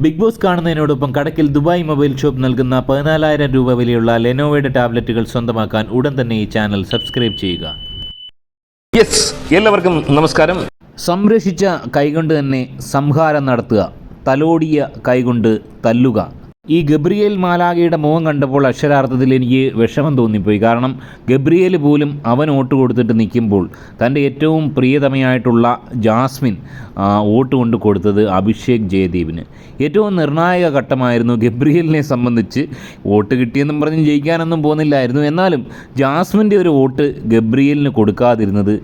Big Boss കാണുന്നതിനോടൊപ്പം കടക്കിൽ Dubai mobile shop നൽകുന്ന പതിനാലായിരം രൂപ വിലയുള്ള ലെനോവയുടെ ടാബ്ലറ്റുകൾ സ്വന്തമാക്കാൻ ഉടൻ തന്നെ ഈ ചാനൽ സബ്സ്ക്രൈബ് ചെയ്യുക. യെസ് എല്ലാവർക്കും നമസ്കാരം. സംരക്ഷിച്ച കൈകൊണ്ട് തന്നെ സംഹാരം നടത്തുക. തലോടിയ കൈകൊണ്ട് തല്ലുക. ഈ ഗബ്രിയേൽ മാലാഗയുടെ മുഖം കണ്ടപ്പോൾ അക്ഷരാർത്ഥത്തിൽ എനിക്ക് വിഷമം തോന്നിപ്പോയി. കാരണം ഗബ്രിയേൽ പോലും അവൻ വോട്ട് കൊടുത്തിട്ട് നിൽക്കുമ്പോൾ തന്റെ ഏറ്റവും പ്രിയതമയായിട്ടുള്ള ജാസ്മിൻ വോട്ട് കൊണ്ട് കൊടുത്തത് അഭിഷേക് ജയദീപിന് ഏറ്റവും നിർണായക ഘട്ടമായിരുന്നു ഗബ്രിയേലിനെ സംബന്ധിച്ച് വോട്ട് കിട്ടിയെന്നും പറഞ്ഞ് ജയിക്കാനൊന്നും പോകുന്നില്ലായിരുന്നു. എന്നാലും ജാസ്മിന്റെ ഒരു വോട്ട് ഗബ്രിയേലിന് കൊടുക്കാതിരുന്നത്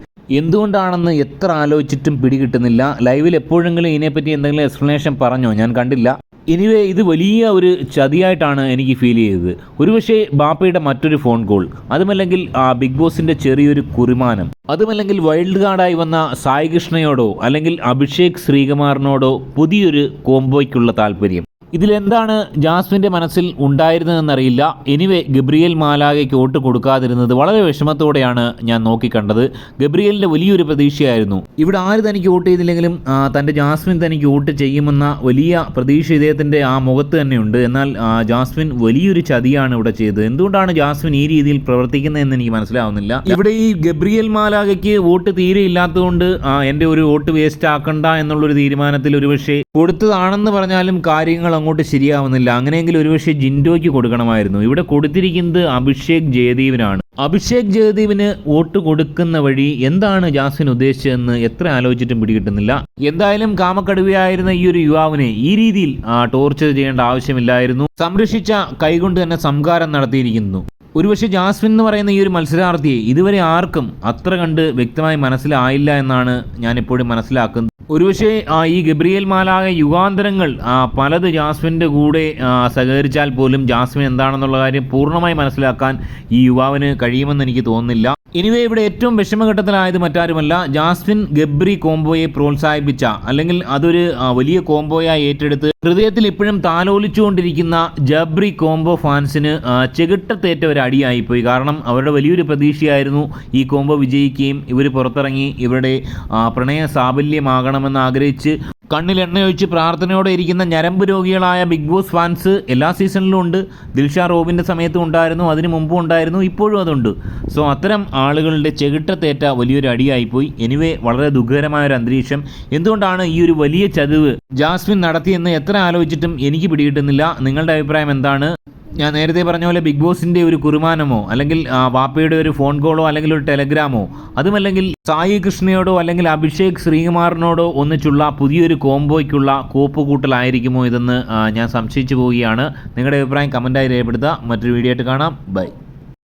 എന്തുകൊണ്ടാണെന്ന് എത്ര ആലോചിച്ചിട്ടും പിടികിട്ടുന്നില്ല. ലൈവിൽ എപ്പോഴെങ്കിലും ഇതിനെപ്പറ്റി എന്തെങ്കിലും എക്സ്പ്ലനേഷൻ പറഞ്ഞോ? ഞാൻ കണ്ടില്ല. എനിവേ ഇത് വലിയ ഒരു ചതിയായിട്ടാണ് എനിക്ക് ഫീൽ ചെയ്തത്. ഒരുപക്ഷെ ബാപ്പയുടെ മറ്റൊരു ഫോൺ കോൾ അതുമല്ലെങ്കിൽ ആ ബിഗ് ബോസിന്റെ ചെറിയൊരു കുറിമാനം. അതുമല്ലെങ്കിൽ വൈൽഡ് കാർഡായി വന്ന സായി കൃഷ്ണയോടോ അല്ലെങ്കിൽ അഭിഷേക് ശ്രീകുമാറിനോടോ പുതിയൊരു കോംബോയ്ക്കുള്ള താല്പര്യം. ഇതിലെന്താണ് ജാസ്മിന്റെ മനസ്സിൽ ഉണ്ടായിരുന്നതെന്നറിയില്ല. എനിവേ ഗബ്രിയേൽ മാലാഗയ്ക്ക് വോട്ട് കൊടുക്കാതിരുന്നത് വളരെ വിഷമത്തോടെയാണ് ഞാൻ നോക്കിക്കണ്ടത്. ഗബ്രിയേലിന്റെ വലിയൊരു പ്രതീക്ഷയായിരുന്നു. ഇവിടെ ആര് തനിക്ക് വോട്ട് ചെയ്തില്ലെങ്കിലും തന്റെ ജാസ്മിൻ തനിക്ക് വോട്ട് ചെയ്യുമെന്ന വലിയ പ്രതീക്ഷ ഇദ്ദേഹത്തിന്റെ ആ മുഖത്ത് തന്നെയുണ്ട്. എന്നാൽ ജാസ്മിൻ വലിയൊരു ചതിയാണ് ഇവിടെ ചെയ്തത്. എന്തുകൊണ്ടാണ് ജാസ്മിൻ ഈ രീതിയിൽ പ്രവർത്തിക്കുന്നതെന്ന് എനിക്ക് മനസ്സിലാവുന്നില്ല. ഇവിടെ ഈ ഗബ്രിയേൽ മാലാഗയ്ക്ക് വോട്ട് തീരെ ഇല്ലാത്തതുകൊണ്ട് എന്റെ ഒരു വോട്ട് വേസ്റ്റ് ആക്കണ്ട എന്നുള്ളൊരു തീരുമാനത്തിൽ ഒരുപക്ഷെ കൊടുത്തതാണെന്ന് പറഞ്ഞാലും കാര്യങ്ങൾ അങ്ങോട്ട് ശരിയാവുന്നില്ല. അങ്ങനെയെങ്കിൽ ഒരുപക്ഷെ ജിൻഡോയ്ക്ക് കൊടുക്കണമായിരുന്നു. ഇവിടെ കൊടുത്തിരിക്കുന്നത് അഭിഷേക് ജയദീപിനാണ്. അഭിഷേക് ജയദീപിന് വോട്ട് കൊടുക്കുന്ന വഴി എന്താണ് ജാസ്മിൻ ഉദ്ദേശിച്ചതെന്ന് എത്ര ആലോചിച്ചിട്ടും പിടികിട്ടുന്നില്ല. എന്തായാലും കാമക്കടുവയായിരുന്ന ഈ ഒരു യുവാവിനെ ഈ രീതിയിൽ ടോർച്ചർ ചെയ്യേണ്ട ആവശ്യമില്ലായിരുന്നു. സംരക്ഷിച്ച കൈകൊണ്ട് തന്നെ സംഹാരം നടത്തിയിരിക്കുന്നു. ഒരുപക്ഷെ ജാസ്മിൻ എന്ന് പറയുന്ന ഈ ഒരു മത്സരാർത്ഥിയെ ഇതുവരെ ആർക്കും അത്ര കണ്ട് വ്യക്തമായി മനസ്സിലായില്ല എന്നാണ് ഞാൻ എപ്പോഴും മനസ്സിലാക്കുന്നത്. ഒരുപക്ഷെ ഈ ഗബ്രിയേൽ മാലാക യുഗാന്തരങ്ങൾ പലത് ജാസ്മിന്റെ കൂടെ സഹകരിച്ചാൽ പോലും ജാസ്മിൻ എന്താണെന്നുള്ള കാര്യം പൂർണമായി മനസ്സിലാക്കാൻ ഈ യുവാവിന് കഴിയുമെന്ന് എനിക്ക് തോന്നുന്നില്ല. ഇനിവേ ഇവിടെ ഏറ്റവും വിഷമഘട്ടത്തിലായത് മറ്റാരുമല്ല ജാസ്മിൻ ഗബ്രി കോംബോയെ പ്രോത്സാഹിപ്പിച്ച അല്ലെങ്കിൽ അതൊരു വലിയ കോംബോയായി ഏറ്റെടുത്ത് ഹൃദയത്തിൽ ഇപ്പോഴും താലോലിച്ചുകൊണ്ടിരിക്കുന്ന ജബ്രി കോംബോ ഫാൻസിന് ചെകിട്ടത്തേറ്റ ഒരു അടിയായിപ്പോയി. കാരണം അവരുടെ വലിയൊരു പ്രതീക്ഷയായിരുന്നു ഈ കോംബോ വിജയിക്കുകയും ഇവർ പുറത്തിറങ്ങി ഇവരുടെ പ്രണയ സാഫല്യമാകണമെന്ന് ആഗ്രഹിച്ച് കണ്ണിൽ എണ്ണയൊഴിച്ച് പ്രാർത്ഥനയോടെ ഇരിക്കുന്ന ഞരമ്പ് രോഗികളായ ബിഗ് ബോസ് ഫാൻസ് എല്ലാ സീസണിലും ഉണ്ട്. ദിൽഷാ റോബിന്റെ സമയത്തും ഉണ്ടായിരുന്നു അതിന് മുമ്പും ഉണ്ടായിരുന്നു ഇപ്പോഴും അതുണ്ട്. സോ അത്തരം ആളുകളുടെ ചെകിട്ടത്തേറ്റ വലിയൊരു അടിയായിപ്പോയി. എനിവേ വളരെ ദുഃഖകരമായ ഒരു അന്തരീക്ഷം. എന്തുകൊണ്ടാണ് ഈ ഒരു വലിയ ചതിവ്? ജാസ്മിൻ നടത്തിയെന്ന് എത്ര ആലോചിച്ചിട്ടും എനിക്ക് പിടികിട്ടുന്നില്ല. നിങ്ങളുടെ അഭിപ്രായം എന്താണ്? ഞാൻ നേരത്തെ പറഞ്ഞ പോലെ ബിഗ് ബോസിന്റെ ഒരു കുറുമാനമോ അല്ലെങ്കിൽ വാപ്പയുടെ ഒരു ഫോൺ കോളോ അല്ലെങ്കിൽ ഒരു ടെലഗ്രാമോ അതുമല്ലെങ്കിൽ സായി കൃഷ്ണയോടോ അല്ലെങ്കിൽ അഭിഷേക് ശ്രീകുമാറിനോടോ ഒന്നിച്ചുള്ള പുതിയൊരു കോംബോയ്ക്കുള്ള കോപ്പുകൂട്ടലായിരിക്കുമോ ഇതെന്ന് ഞാൻ സംശയിച്ചു പോവുകയാണ്. നിങ്ങളുടെ അഭിപ്രായം കമന്റായി രേഖപ്പെടുത്തുക. മറ്റൊരു വീഡിയോ ആയിട്ട് കാണാം. ബൈ